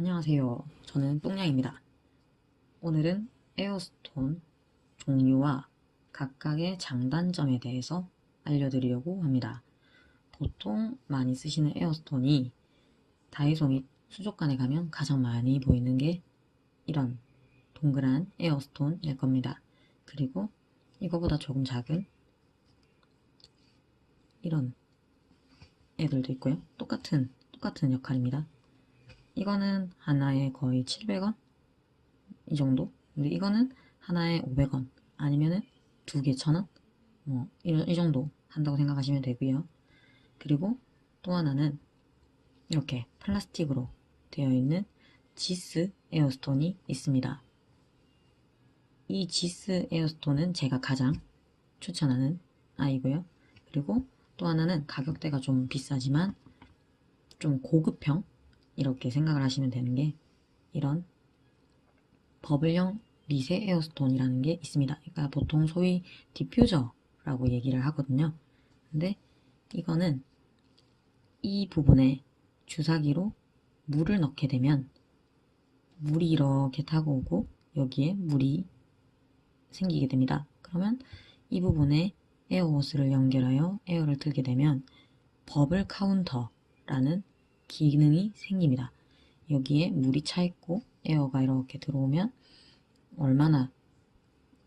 안녕하세요. 저는 똥냥입니다. 오늘은 에어스톤 종류와 각각의 장단점에 대해서 알려드리려고 합니다. 보통 많이 쓰시는 에어스톤이 다이소 및 수족관에 가면 가장 많이 보이는 게 이런 동그란 에어스톤일 겁니다. 그리고 이거보다 조금 작은 이런 애들도 있고요. 똑같은 똑같은 역할입니다. 이거는 하나에 거의 700원 이 정도. 근데 이거는 하나에 500원 아니면은 두 개 1000원 뭐 이, 이 정도 한다고 생각하시면 되고요. 그리고 또 하나는 이렇게 플라스틱으로 되어 있는 지스 에어스톤이 있습니다. 이 지스 에어스톤은 제가 가장 추천하는 아이고요. 그리고 또 하나는 가격대가 좀 비싸지만 좀 고급형 이렇게 생각을 하시면 되는 게 이런 버블형 미세 에어스톤이라는 게 있습니다. 그러니까 보통 소위 디퓨저라고 얘기를 하거든요. 근데 이거는 이 부분에 주사기로 물을 넣게 되면 물이 이렇게 타고 오고 여기에 물이 생기게 됩니다. 그러면 이 부분에 에어호스를 연결하여 에어를 틀게 되면 버블 카운터라는 기능이 생깁니다. 여기에 물이 차 있고 에어가 이렇게 들어오면 얼마나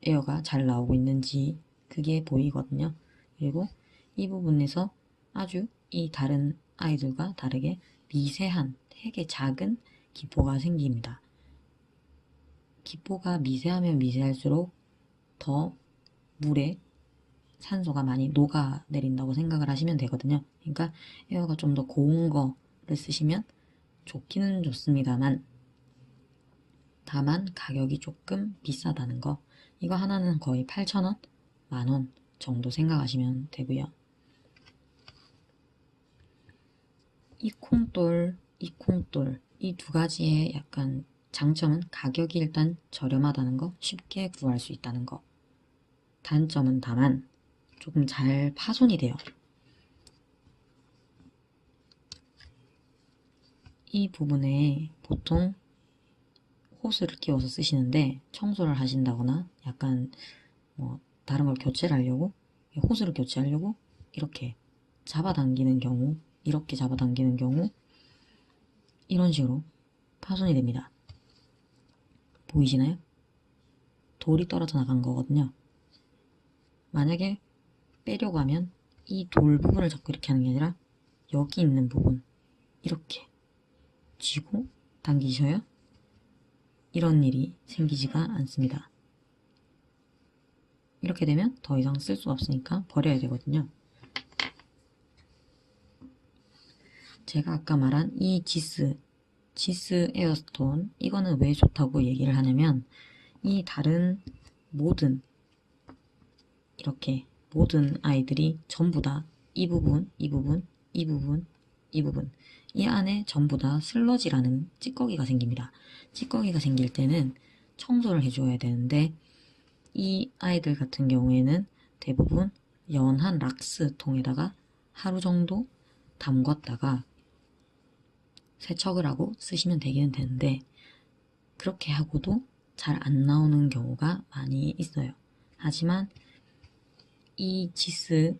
에어가 잘 나오고 있는지 그게 보이거든요. 그리고 이 부분에서 아주 이 다른 아이들과 다르게 미세한 되게 작은 기포가 생깁니다. 기포가 미세하면 미세할수록 더 물에 산소가 많이 녹아내린다고 생각을 하시면 되거든요. 그러니까 에어가 좀 더 고운 거 를 쓰시면 좋기는 좋습니다만 다만 가격이 조금 비싸다는 거 이거 하나는 거의 8,000원, 만원 정도 생각하시면 되고요. 이 콩돌, 이 콩돌 이 두 가지의 약간 장점은 가격이 일단 저렴하다는 거, 쉽게 구할 수 있다는 거. 단점은 다만 조금 잘 파손이 돼요. 이 부분에 보통 호스를 끼워서 쓰시는데 청소를 하신다거나 약간 뭐 다른 걸 교체를 하려고 호스를 교체하려고 이렇게 잡아당기는 경우 이렇게 잡아당기는 경우 이런 식으로 파손이 됩니다. 보이시나요? 돌이 떨어져 나간 거거든요. 만약에 빼려고 하면 이 돌 부분을 잡고 이렇게 하는 게 아니라 여기 있는 부분 이렇게 쥐고 당기셔야 이런 일이 생기지가 않습니다. 이렇게 되면 더 이상 쓸수 없으니까 버려야 되거든요. 제가 아까 말한 이 지스, 지스 에어스톤 이거는 왜 좋다고 얘기를 하냐면 이 다른 모든 이렇게 모든 아이들이 전부 다 이 부분, 이 부분, 이 부분, 이 부분 이 안에 전부 다 슬러지라는 찌꺼기가 생깁니다. 찌꺼기가 생길 때는 청소를 해줘야 되는데 이 아이들 같은 경우에는 대부분 연한 락스 통에다가 하루 정도 담궜다가 세척을 하고 쓰시면 되기는 되는데 그렇게 하고도 잘 안 나오는 경우가 많이 있어요. 하지만 이 지스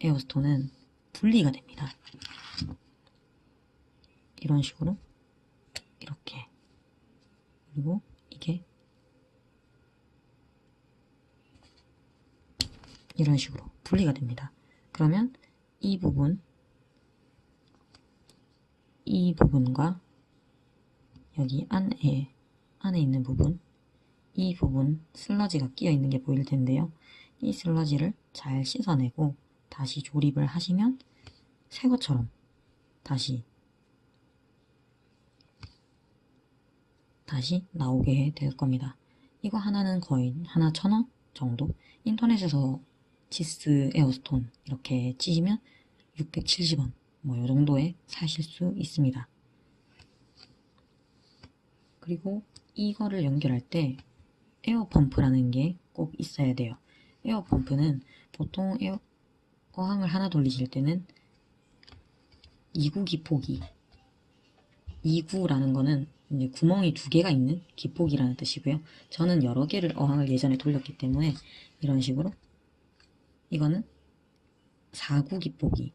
에어스톤은 분리가 됩니다. 이런 식으로 이렇게 그리고 이게 이런 식으로 분리가 됩니다. 그러면 이 부분 이 부분과 여기 안에 안에 있는 부분 이 부분 슬러지가 끼어 있는 게 보일 텐데요. 이 슬러지를 잘 씻어내고 다시 조립을 하시면 새 것처럼 다시 다시 나오게 될 겁니다. 이거 하나는 거의 하나 천 원 정도? 인터넷에서 지스 에어스톤 이렇게 치시면 670원 뭐 요 정도에 사실 수 있습니다. 그리고 이거를 연결할 때 에어펌프라는 게 꼭 있어야 돼요. 에어펌프는 보통 에어 어항을 하나 돌리실 때는 2구 기 포기 2구라는 거는 이제 구멍이 두 개가 있는 기폭이라는 뜻이고요. 저는 여러 개를 어항을 예전에 돌렸기 때문에 이런 식으로 이거는 4구 기폭이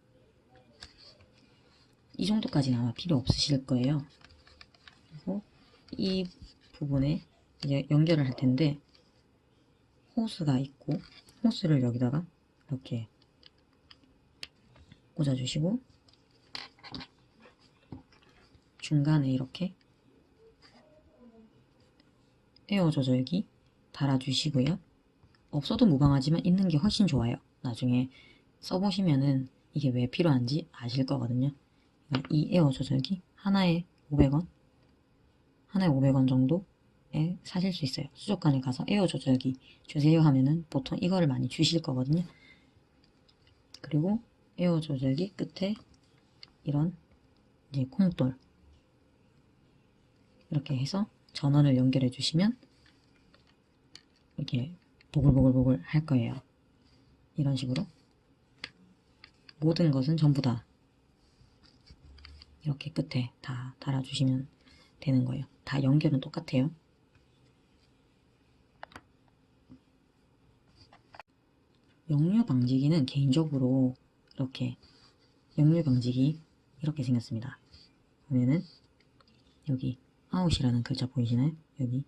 이 정도까지는 아마 필요 없으실 거예요. 그리고 이 부분에 이제 연결을 할 텐데 호스가 있고 호스를 여기다가 이렇게 꽂아주시고 중간에 이렇게 에어 조절기 달아주시고요. 없어도 무방하지만 있는 게 훨씬 좋아요. 나중에 써보시면은 이게 왜 필요한지 아실 거거든요. 이 에어 조절기 하나에 500원, 하나에 500원 정도에 사실 수 있어요. 수족관에 가서 에어 조절기 주세요 하면은 보통 이거를 많이 주실 거거든요. 그리고 에어 조절기 끝에 이런 이제 콩돌 이렇게 해서 전원을 연결해 주시면 이렇게 보글보글보글 할 거예요. 이런 식으로 모든 것은 전부 다 이렇게 끝에 다 달아주시면 되는 거예요. 다 연결은 똑같아요. 역류 방지기는 개인적으로 이렇게 역류 방지기 이렇게 생겼습니다. 보면은 여기 아웃이라는 글자 보이시나요? 여기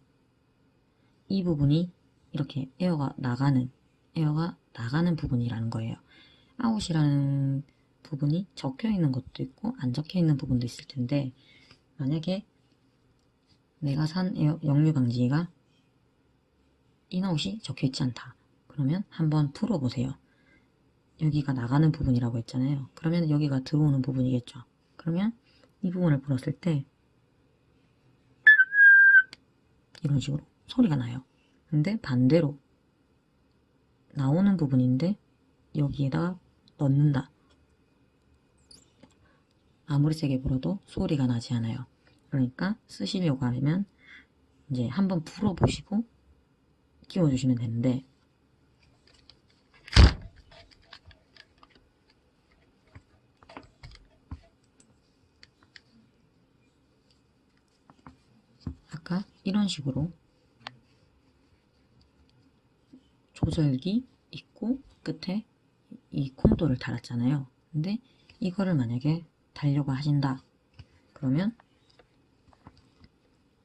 이 부분이 이렇게 에어가 나가는 에어가 나가는 부분이라는 거예요. 아웃이라는 부분이 적혀 있는 것도 있고 안 적혀 있는 부분도 있을 텐데 만약에 내가 산 에어, 역류 방지기가 인아웃이 적혀 있지 않다. 그러면 한번 풀어보세요. 여기가 나가는 부분이라고 했잖아요. 그러면 여기가 들어오는 부분이겠죠. 그러면 이 부분을 풀었을 때 이런 식으로 소리가 나요. 근데 반대로 나오는 부분인데 여기에다 넣는다. 아무리 세게 불어도 소리가 나지 않아요. 그러니까 쓰시려고 하면 이제 한번 풀어보시고 끼워주시면 되는데 아까 이런 식으로 조절기 있고 끝에 이 콩돌을 달았잖아요. 근데 이거를 만약에 달려고 하신다. 그러면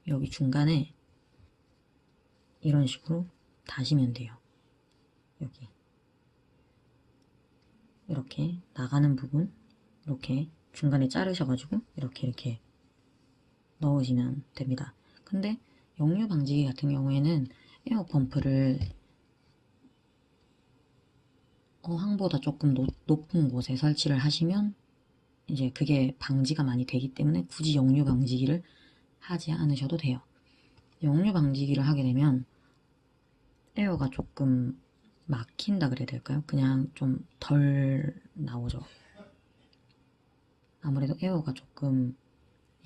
여기 중간에 이런 식으로 다시면 돼요. 여기 이렇게 나가는 부분 이렇게 중간에 자르셔가지고 이렇게 이렇게 넣으시면 됩니다. 근데 역류 방지기 같은 경우에는 에어 펌프를 어항보다 조금 노- 높은 곳에 설치를 하시면 이제 그게 방지가 많이 되기 때문에 굳이 역류 방지기를 하지 않으셔도 돼요. 역류 방지기를 하게 되면 에어가 조금 막힌다 그래야 될까요? 그냥 좀 덜 나오죠. 아무래도 에어가 조금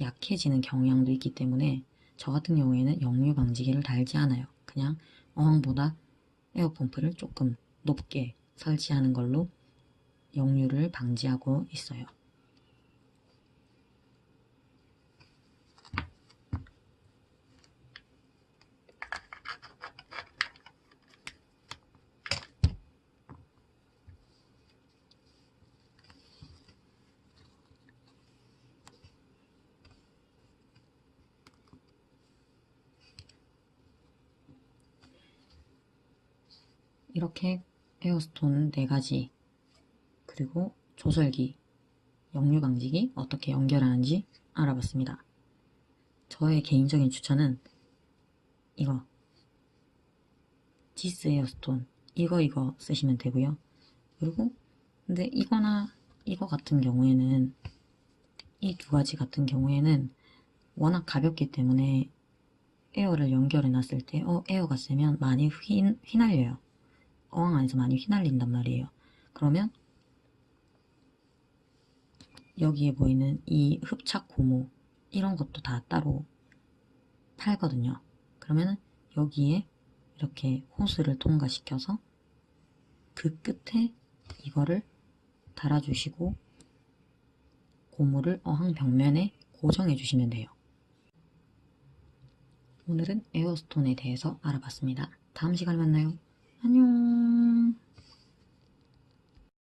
약해지는 경향도 있기 때문에 저 같은 경우에는 역류 방지기를 달지 않아요. 그냥 어항보다 에어펌프를 조금 높게 설치하는 걸로 역류를 방지하고 있어요. 이렇게 에어스톤 4가지 그리고 조절기, 역류 방지기 어떻게 연결하는지 알아봤습니다. 저의 개인적인 추천은 이거 지스 에어스톤 이거 이거 쓰시면 되고요. 그리고 근데 이거나 이거 같은 경우에는 이 두 가지 같은 경우에는 워낙 가볍기 때문에 에어를 연결해 놨을 때 어, 에어가 세면 많이 휘, 휘날려요. 어항 안에서 많이 휘날린단 말이에요. 그러면 여기에 보이는 이 흡착 고무 이런 것도 다 따로 팔거든요. 그러면 여기에 이렇게 호스를 통과시켜서 그 끝에 이거를 달아주시고 고무를 어항 벽면에 고정해 주시면 돼요. 오늘은 에어스톤에 대해서 알아봤습니다. 다음 시간에 만나요. 안녕.